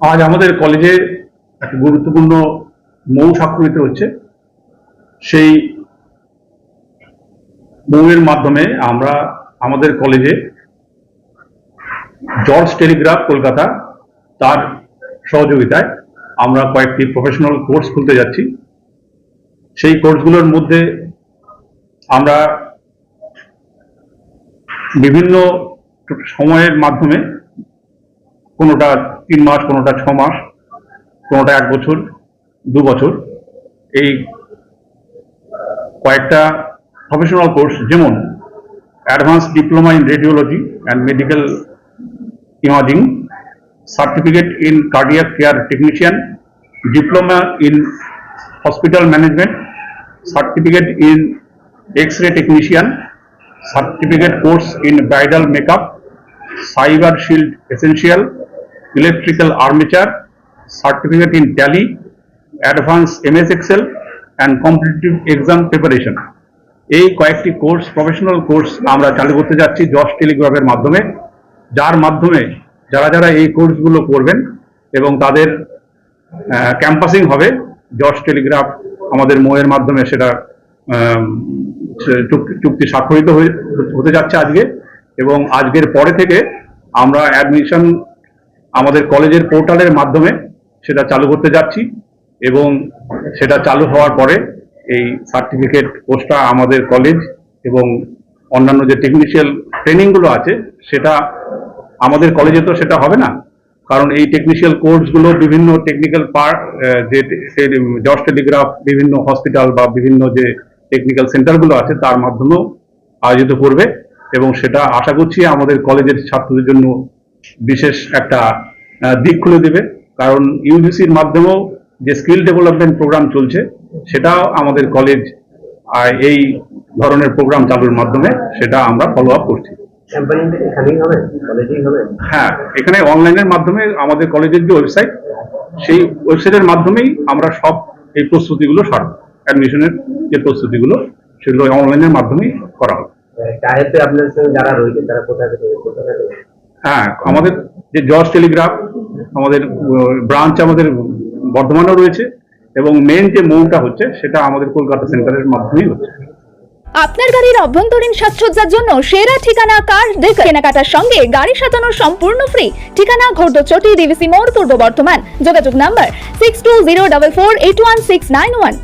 আজ আমাদের কলেজে একটা গুরুত্বপূর্ণ মৌ স্বাক্ষরিত হচ্ছে। সেই মৌয়ের মাধ্যমে আমরা আমাদের কলেজে জর্জ টেলিগ্রাফ কলকাতা তার সহযোগিতায় আমরা কয়েকটি প্রফেশনাল কোর্স খুলতে যাচ্ছি। সেই কোর্সগুলোর মধ্যে আমরা বিভিন্ন সময়ের মাধ্যমে কোনোটা তিন মাস কোনোটা ছ মাস কোনোটা এক বছর দু বছর এই কয়েকটা প্রফেশনাল কোর্স যেমন advance diploma in radiology and medical imaging certificate in cardiac care technician diploma in hospital management certificate in X ray technician certificate course in bridal makeup cyber shield essential electrical armature certificate in Tally advance MS Excel and competitive exam preparation এই কয়েকটি course professional course আমরা চালু করতে যাচ্ছি Josh টেলিগ্রাফের মাধ্যমে। যার মাধ্যমে যারা যারা এই কোর্সগুলো করবেন এবং তাদের ক্যাম্পাসিং হবে জশ টেলিগ্রাফ আমাদের মোয়ের মাধ্যমে সেটা চুক্তি- স্বাক্ষরিত হতে যাচ্ছে আজকে। এবং আজকের পরে থেকে আমরা অ্যাডমিশন আমাদের কলেজের পোর্টালের মাধ্যমে সেটা চালু করতে যাচ্ছি এবং সেটা চালু হওয়ার পরে এই সার্টিফিকেট কোর্সটা আমাদের কলেজ এবং অন্যান্য যে টেকনিশিয়াল ট্রেনিংগুলো আছে, সেটা আমাদের কলেজে তো সেটা হবে না। কারণ এই টেকনিশিয়াল কোর্সগুলো বিভিন্ন টেকনিক্যাল পার্ট যে জজ টেলিগ্রাফ বিভিন্ন হসপিটাল বা বিভিন্ন যে টেকনিক্যাল সেন্টারগুলো আছে, তার মাধ্যমেও আয়োজিত করবে এবং সেটা আশা করছি আমাদের কলেজের ছাত্রদের জন্য বিশেষ একটা দিক খুলে দেবে। কারণ ইউজিসির মাধ্যমেও যে স্কিল ডেভেলপমেন্ট প্রোগ্রাম চলছে সেটাও আমাদের কলেজ আহ, এই ধরনের প্রোগ্রাম চালুর মাধ্যমে সেটা আমরা ফলো আপ করছি। হ্যাঁ এখানে অনলাইনের মাধ্যমে আমাদের কলেজের যে ওয়েবসাইট সেই ওয়েবসাইটের মাধ্যমেই আমরা সব এই প্রস্তুতিগুলো সারব। অ্যাডমিশনের যে প্রস্তুতিগুলো সেগুলো অনলাইনের মাধ্যমেই করা হবে। আপনার সঙ্গে যারা রয়েছে তারা কোথায় থেকে কোথা থেকে? হ্যাঁ আমাদের যে জজ টেলিগ্রাফ আমাদের ব্রাঞ্চ আমাদের বর্ধমানেও রয়েছে এবং মেন যে মৌটা হচ্ছে সেটা আমাদের কলকাতা সেন্টারের মাধ্যমেই হচ্ছে। আপনার গাড়ির অভ্যন্তরীণ সাজসজ্জার জন্য সেরা ঠিকানা কার? ডেকার কেনাকাটার সঙ্গে গাড়ি সাজানো সম্পূর্ণ ফ্রি ঠিকানা ঘোরদচটি ডিভিসি মোড় পূর্ব বর্ধমান। যোগাযোগ number six two zero double four eight one six nine one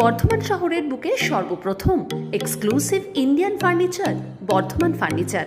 Bardhaman শহরের বুকে সর্বপ্রথম exclusive Indian furniture Bardhaman furniture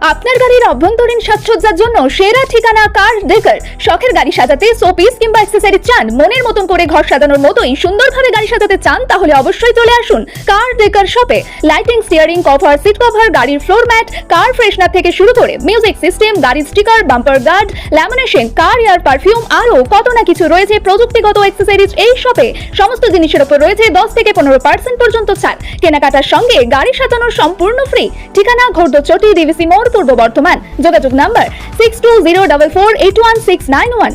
আপনার গাড়ির অভ্যন্তরীণ সাজসজ্জার জন্য সেরা ঠিকানা কার ডেকার শখের গাড়ি সাজাতে শোপিস কিংবা অ্যাক্সেসরি চান? মনের মতন করে ঘর সাজানোর মতোই সুন্দরভাবে গাড়ি সাজাতে চান, তাহলে অবশ্যই চলে আসুন কার ডেকার শপে lighting steering cover seat cover গাড়ির ফ্লোর ম্যাট কার ফ্রেশনার থেকে শুরু করে মিউজিক সিস্টেম গাড়ির sticker bumper guard lamination car air perfume আরও কত না কিছু রয়েছে প্রযুক্তিগত অ্যাক্সেসরিজ এই শপে সমস্ত জিনিসের উপর রয়েছে দশ থেকে পনেরো পার্সেন্ট পর্যন্ত ছাড়। কেনাকাটার সঙ্গে গাড়ি সাজানো সম্পূর্ণ ফ্রি ঠিকানা ঘোরদচটি ডিভিসি মোড় পূর্ব বর্ধমান। যোগাযোগ number six two zero double four eight one six nine one